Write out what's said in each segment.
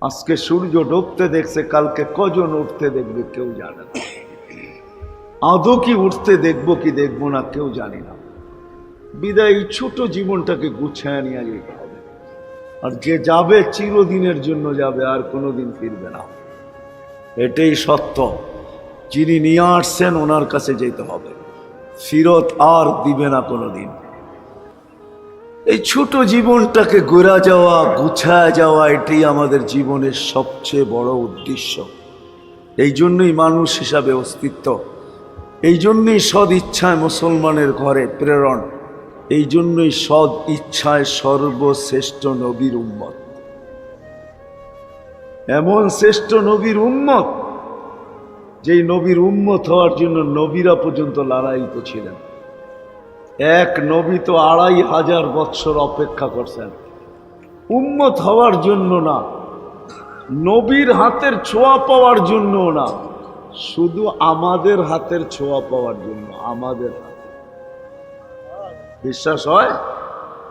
আজকে সূর্য ডুবতে দেখছে, কালকে কজন উঠতে দেখবে কেউ জানে না। আদৌ কি উঠতে দেখব কি দেখব না কেউ জানি না। বিদায় এই ছোট জীবনটাকে গুছায় নিয়ে যেতে হবে। আর যে যাবে চিরদিনের জন্য যাবে, আর কোনোদিন ফিরবে না। এটাই সত্য। যিনি নিয়ে আসছেন, ওনার কাছে যেতে হবে। ফিরত আর দিবে না কোনোদিন। এই ছোট জীবনটাকে গোড়া যাওয়া, গুছায় যাওয়া এটাই আমাদের জীবনের সবচেয়ে বড় উদ্দেশ্য। এই জন্যই মানুষ হিসাবে অস্তিত্ব। এই জন্যই সদ ইচ্ছায় মুসলমানের ঘরে প্রেরণ। এই জন্যই সদ ইচ্ছায় সর্বশ্রেষ্ঠ নবীর উম্মত। এমন শ্রেষ্ঠ নবীর উম্মত, যেই নবীর উম্মত হওয়ার জন্য নবীরা পর্যন্ত লড়াইত ছিলেন। এক নবী তো আড়াই হাজার বৎসর অপেক্ষা করছেন। উম্মত হওয়ার জন্য না, নবীর হাতের ছোঁয়া পাওয়ার জন্য না, শুধু আমাদের হাতের ছোঁয়া পাওয়ার জন্য, আমাদের বিশ্বাস হয়?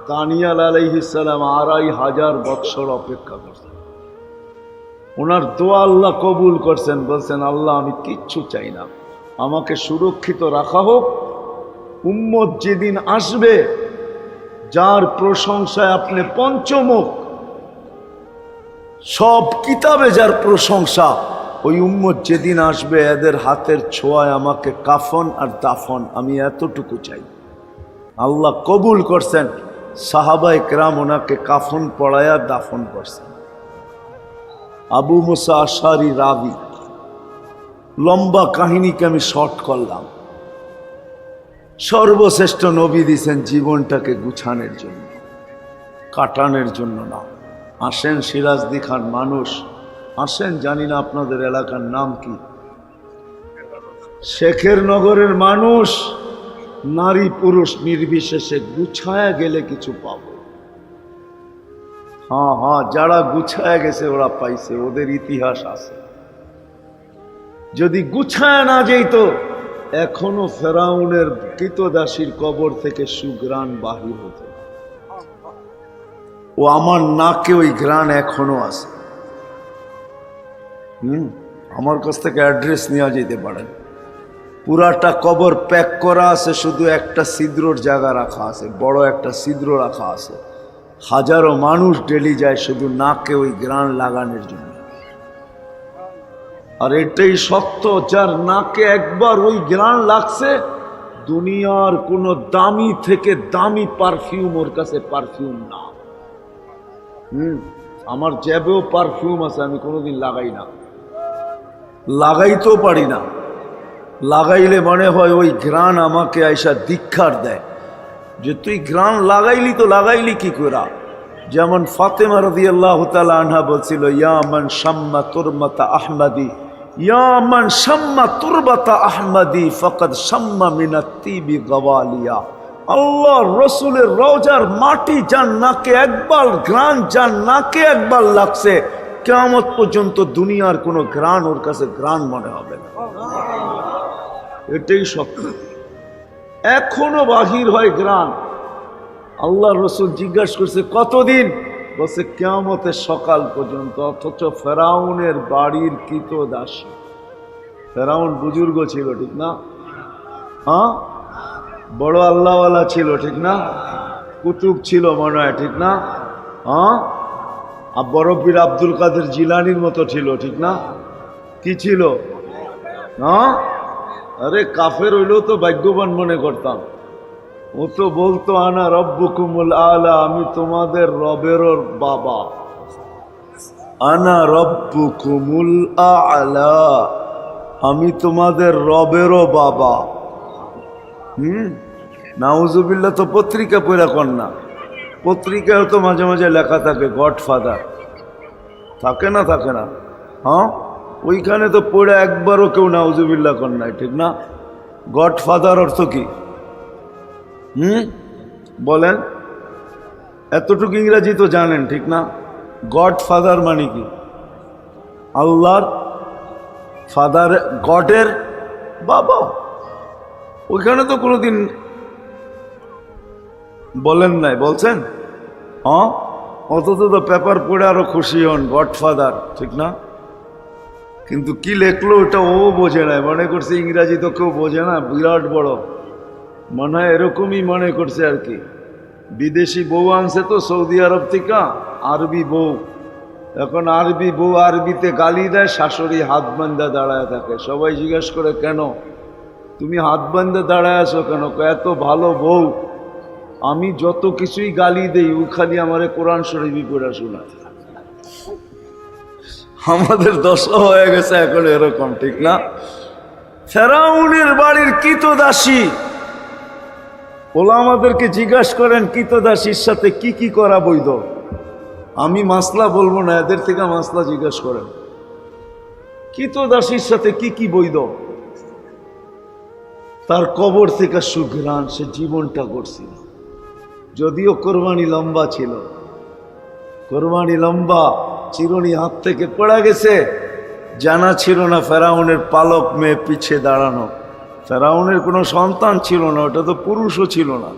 তানিয়াল আলাইহিসালাম আড়াই হাজার বৎসর অপেক্ষা করছেন। ওনার দোয়া আল্লাহ কবুল করছেন, বলছেন, আল্লাহ, আমি কিচ্ছু চাই না। আমাকে সুরক্ষিত রাখা হোক উম্মত যেদিন আসবে, যার প্রশংসায় আপনি পঞ্চমুখ, সব কিতাবে যার প্রশংসা, ওই উম্মত যেদিন আসবে, এদের হাতের ছোঁয়ায় আমাকে কাফন আর দাফন, আমি এতটুকু চাই। আল্লাহ কবুল করছেন সাহাবাই কেরাম ওনাকে কাফন পড়ায়া দাফন করছেন। আবু মুসা আশারি রাবি, লম্বা কাহিনীকে আমি শর্ট করলাম। সর্বশ্রেষ্ঠ নবী দিছেন জীবনটাকে গুছানোর জন্য, কাটানোর জন্য না। আসেন সিরাজদি খান মানুষ। আসেন, জানি না আপনাদের এলাকার নাম কি। শেখের নগরের মানুষ, নারী পুরুষ নির্বিশেষে গুছায়া গেলে কিছু পাব। হ্যাঁ হ্যাঁ যারা গুছায়া গেছে, ওরা পাইছে, ওদের ইতিহাস আছে। যদি গুছায় না যেত এখনও ফেরাউনের কৃতদাসীর কবর থেকে সুগ্রাণ বাহির হতো ও আমার নাকে ওই গ্রাণ এখনও আছে। হুম? আমার কাছ থেকে অ্যাড্রেস নেওয়া যেতে পারে। পুরাটা কবর প্যাক করা আছে, শুধু একটা ছিদ্রর জায়গা রাখা আছে, বড় একটা ছিদ্র রাখা আছে। হাজারো মানুষ ডেলি যায় শুধু নাকে ওই গ্রাণ লাগানোর জন্য। আর এটাই সত্য, যার নাকে একবার ওই গ্রাণ লাগছে, দুনিয়ার কোনো দামি থেকে দামি পারফিউম ওর কাছে পারফিউম না। হুম, আমার জ্যাবেও পারফিউম আছে, আমি কোনোদিন লাগাই না। লাগাইতেও পারি না। লাগাইলে মনে হয় ওই গ্রাণ আমাকে আইসা দীক্ষার দেয়। যে তুই গ্রাণ লাগাইলি তো লাগাইলি কি করা যেমন ফাতেমা রদি আল্লাহ আনহা বলছিল ইয়ামান শাম্মা তুরমাতা আহমাদি ইয়ামান শাম্মা তুরবাতা আহমাদি ফকদ শাম্মা মিনাত্তিবি গওয়ালিয়া। আল্লাহ রসুলের রোজার মাটি যার নাকে একবার গ্রান যার নাকে একবার লাগছে কেমত পর্যন্ত দুনিয়ার কোনো গ্রান ওর কাছে গ্রান মনে হবে না। এটাই সত্য। এখনও বাহির হয় গ্রান আল্লাহ রসুল জিজ্ঞাসা করছে, কতদিন? বলছে কেমতের সকাল পর্যন্ত, অথচ ফেরাউনের বাড়ির কৃত দাসী? ফেরাউন বুজুর্গ ছিল, ঠিক না? হ্যাঁ? বড় আল্লাহওয়ালা ছিল, ঠিক না? কুতুব ছিল মনে হয়, ঠিক না? হ্যাঁ? আর বড় পীর আব্দুল কাদের জিলানির মতো ছিল, ঠিক না? কি ছিল? হ্যাঁ? আরে কাফের হইলেও তো ভাগ্যবান মনে করতাম। ও তো বলতো, আনা রব্বুকুমুল আলা আমি তোমাদের রবেরও বাবা। আনা রব্বুকুমুল আলা আমি তোমাদের রবেরও বাবা। হুম? নাউজুবিল্লা তো পত্রিকা পড়া না পত্রিকায় তো মাঝে মাঝে লেখা থাকে, গডফাদার থাকে না থাকে না। হ্যাঁ? ওইখানে তো পড়ে একবারও কেউ নাউজুবিল্লা নাই ঠিক না? গডফাদার অর্থ কি? হুম? বলেন। এতটুকু ইংরাজি তো জানেন, ঠিক না? গড ফাদার মানে কি? আল্লাহর ফাদার, গডের বাবা। ওইখানে তো কোনোদিন বলেন নাই, বলছেন? অথচ তো পেপার পড়ে আরও খুশি হন গডফাদার, ঠিক না? কিন্তু কি লেখলো ওটা ও বোঝে না মনে করছে ইংরাজি তো কেউ বোঝে না, বিরাট বড়। মনে হয় এরকমই মনে করছে আর কি। বিদেশি বউ আনছে তো সৌদি আরব থেকে, আরবি বউ। এখন আরবি বউ আরবিতে গালি দেয়, শাশুড়ি হাত বান্ধা দাঁড়ায় থাকে। সবাই জিজ্ঞেস করে, কেন? তুমি হাত বান্ধে দাঁড়ায় আছো কেন? এত ভালো বউ। আমি যত কিছুই গালি দেই, ও খালি আমারে কোরআন শরীফই পড়া শোনায়। আমাদের দশা হয়ে গেছে এখন এরকম, ঠিক না? ফেরাউনের বাড়ির কিতদাসী ওলা আমাদেরকে জিজ্ঞাসা করেন কিতদাসীর সাথে কি কি করা বৈধ? আমি মাসলা বলব না, এদের থেকে মাসলা জিজ্ঞাসা করেন। কিতদাসীর সাথে কি কি বৈধ? তার কবর থেকে সুঘ্রাণ, সে জীবনটা করছিল। যদিও কোরবানি লম্বা ছিল। কোরবানি লম্বা, চিরুনি হাত থেকে পড়া গেছে। জানা ছিল না ফেরাউনের পালক মেয়ে পিছে দাঁড়ানো। ফেরাউনের কোনো সন্তান ছিল না, ওটা তো পুরুষও ছিল না।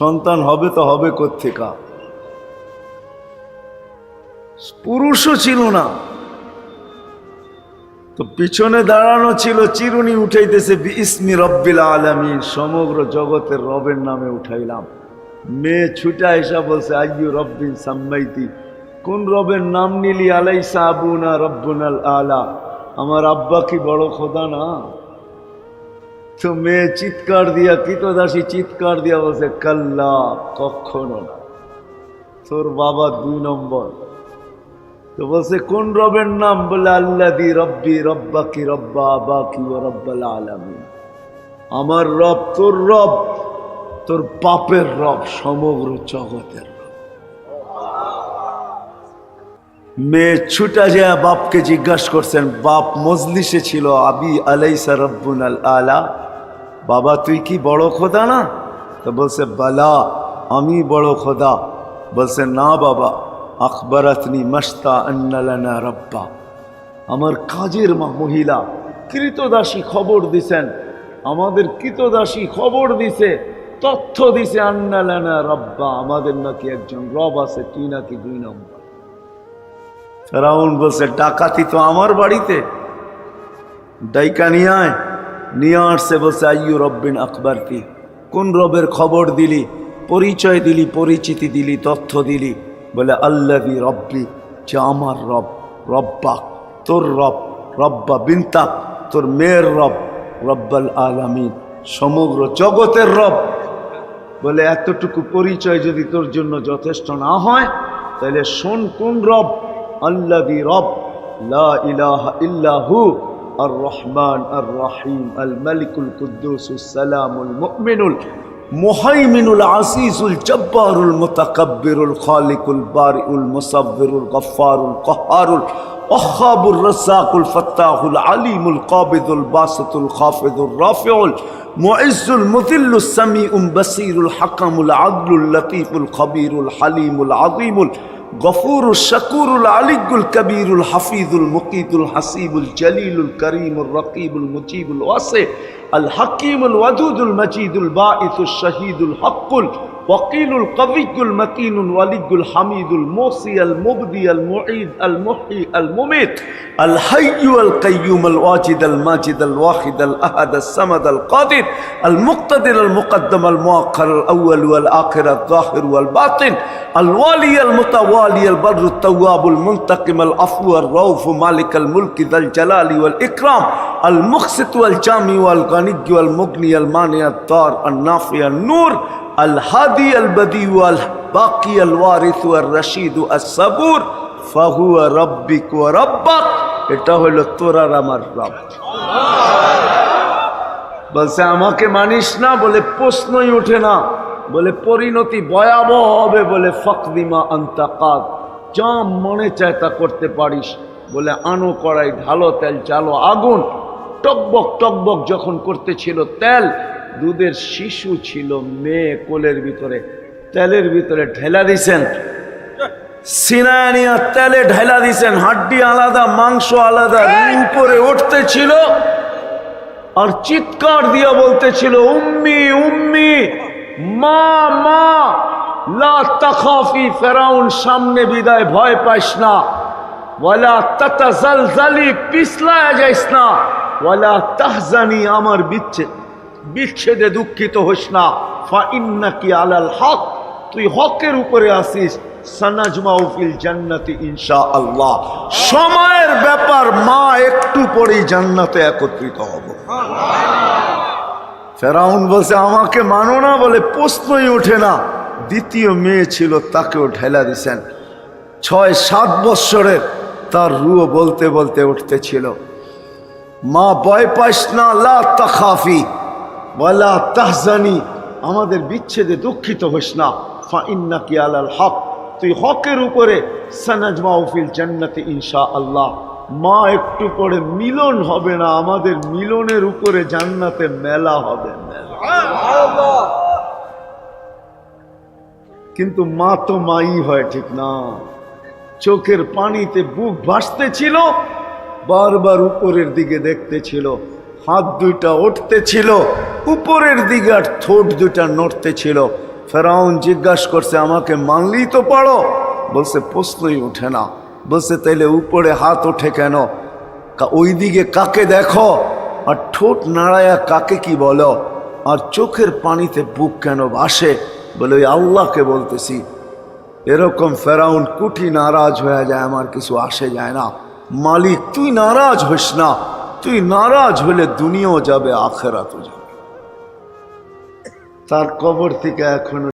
সন্তান হবে তো হবে কোথেকা পুরুষও ছিল না। তো পিছনে দাঁড়ানো ছিল, চিরুনি উঠাইতেছে ইসমি রব্বিল আলমিন সমগ্র জগতের রবের নামে উঠাইলাম। মেয়ে ছুটা এসা বলছে, আইয়ু রব্বিন সাম্মাইতি কোন রবের নাম নিলি? আলাইসা আবুনা রব্বুনাল আলা আমার আব্বা কি বড় খোদা না? তো মেয়ে চিৎকার দিয়া কীতদাসী চিৎকার দিয়া বলছে, কাল্লা, কখনো না। তোর বাবা দুই নম্বর। তো বলছে, কোন রবের নাম? বলে আল্লাহ দি রব্বি রব্বা কি রব্বা আবা কি রব্বাল আলামিন। আমার রব, তোর রব, তোর বাপের রব সমগ্র জগতের মেয়ে ছুটা যায় বাপকে জিজ্ঞাসা করছেন, বাপ মজলিসে ছিল, আবি আলাইসা রব্বুন আল আলা? বাবা, তুই কি বড় খোদা না? তো বলছে, বালা, আমি বড় খোদা। বলছে, না বাবা, আখবরাতনি মস্তা আন্নালানা রব্বা। আমার কাজের মা মহিলা, কৃতদাসী খবর দিছেন। আমাদের কৃতদাসী খবর দিছে, তথ্য দিছে আন্নালানা রব্বা। আমাদের নাকি একজন রব আছে, তুই নাকি দুই নম্বর। ফেরাউন বলছে, ডাকাতি তো আমার বাড়িতে। ডাইকা নিয়ে আয়। নিয়ে আসছে বলছে, আইয়ু রব্বিন আকবরতি কোন রবের খবর দিলি? পরিচয় দিলি, পরিচিতি দিলি, তথ্য দিলি। বলে আল্লাদি রব্বি, যে আমার রব, রব্বা, তোর রব, রব্বা বিনতাক তোর মেয়ের রব, রব্বাল আলামিন, সমগ্র জগতের রব। বলে, এতটুকু পরিচয় যদি তোর জন্য যথেষ্ট না হয়, তাহলে শোন কোন রব الذي رب. لا إله إلا هو الرحمن الرحيم الملك القدوس السلام المؤمن المهيمن العزيز الجبار المتكبر الخالق البارئ المصور الغفار القهار الوهاب الرزاق الفتاح العليم القابض الباسط الخافض الرافع المعز المذل السميع البصير الحكم العدل اللطيف الخبير الحليم العظيم গফুরুল শাকুরুল আলিগুল কবিরুল হাফিজুল মুকিদুল হাসিবুল জলিলুল করিমুল রকিবুল মুজিবুল ওয়াসে আল হাকিমুল ওয়াদুদুল মজিদুল বাঈসুল শহীদুল হকুল ওয়াকিলুল কবিকুল মকিনুল ওয়ালিগুল হামিদুল মোসি আল মুবদি আল মুঈদ আল মুহি আল মুমিত আল হাইয়ু আল কাইয়ুম আল ওয়াজিদ আল মাজিদ আল ওয়াহিদ আল আহাদ আল সামাদ আল কাদির আল মুক্তাদির আল মুকদ্দম আল মুআখার আল আউয়াল ওয়াল আখির আল যাহির ওয়াল বাতিন الوالي المتوالي البر التواب المنتقم العفو الرؤوف مالك الملك ذا الجلال والإكرام المقسط والجامع والغني والمغني المانع الضار النافع النور الهادي البديع الباقي الوارث والرشيد الصبور فهو ربك وربك এটা হলো তোর আর আমার রব বলছে আমাকে মানিস না বলে প্রশ্নই ওঠে না বলে পরিণতি ভয়াবহ হবে বলে ফকদিমা আন্তাকাদ যা মনে চায় তা করতে পারিস বলে আনো কড়াই ঢালো তেল চালো আগুন। টকবক টকবক যখন করতেছিল তেল দুধের শিশু ছিল মেয়ে কোলের ভিতরে। তেলের ভিতরে ঢেলা দিছেন। সিনানিয়া তেলে ঢেলা দিছেন হাড্ডি আলাদা মাংস আলাদা উপরে উঠতে ছিল আর চিৎকার দিয়া বলতেছিল উম্মি উম্মি মা মা, লা তাখাফি, ফেরাউন, সামনে বিদায়, ভয় পাইস না। ওয়ালা তাতাজালজালি, পিছলায় যাইস না। ওয়ালা তাহজানি, আমার বিচ্ছেদ, বিচ্ছেদে দুঃখিত হোস না। ফা ইন্নাকি আলাল হক, তুই হকের উপরে আসিস সানাজমাউ ফিল জান্নাতি ইনশা আল্লাহ সময়ের ব্যাপার মা, একটু পরেই জান্নাতে একত্রিত হব। ফেরাউন বলছে, আমাকে মানো না বলে প্রশ্নই ওঠে না। দ্বিতীয় মেয়ে ছিল, তাকেও ঢেলা দিছেন। ছয়, সাত বৎসরের তার রুও বলতে বলতে উঠতেছিল, মা, ভয় পাইস না, লা ওয়ালা তাহজানি, আমাদের বিচ্ছেদে দুঃখিত হোস না। ফা ইন্নাকি আলাল হক, তুই হকের উপরে সানাজমা ফিল জান্নাতে ইনশা আল্লাহ মা একটু পরে মিলন হবে না, আমাদের মিলনের উপরে জান্নাতে মেলা হবে। মেলা কিন্তু মা তো মাই হয় ঠিক না। চোখের পানিতে বুক ভাসতেছিল, বারবার উপরের দিকে দেখতেছিল, হাত দুইটা উঠতেছিল, উপরের দিকে আর ঠোঁট দুইটা নড়তেছিল। ফেরাউন জিজ্ঞাসা করছে, আমাকে মানলেই তো পারো? বলছে, প্রশ্নই ওঠে না। বলছে তাইলে উপরে হাত ওঠে কেন? ওই দিকে কাকে দেখো? আর ঠোঁট নাড়ায়া কাকে কি বলো? আর চোখের পানিতে বুক কেন ভাসে? বলে ওই আল্লাহকে বলতেছি, এরকম ফেরাউন কুটি নারাজ হয়ে যায়, আমার কিছু আসে যায় না। মালিক, তুই নারাজ হইস না। তুই নারাজ হলে দুনিয়াও যাবে, আখেরাতও যাবে। তার কবর থেকে এখনও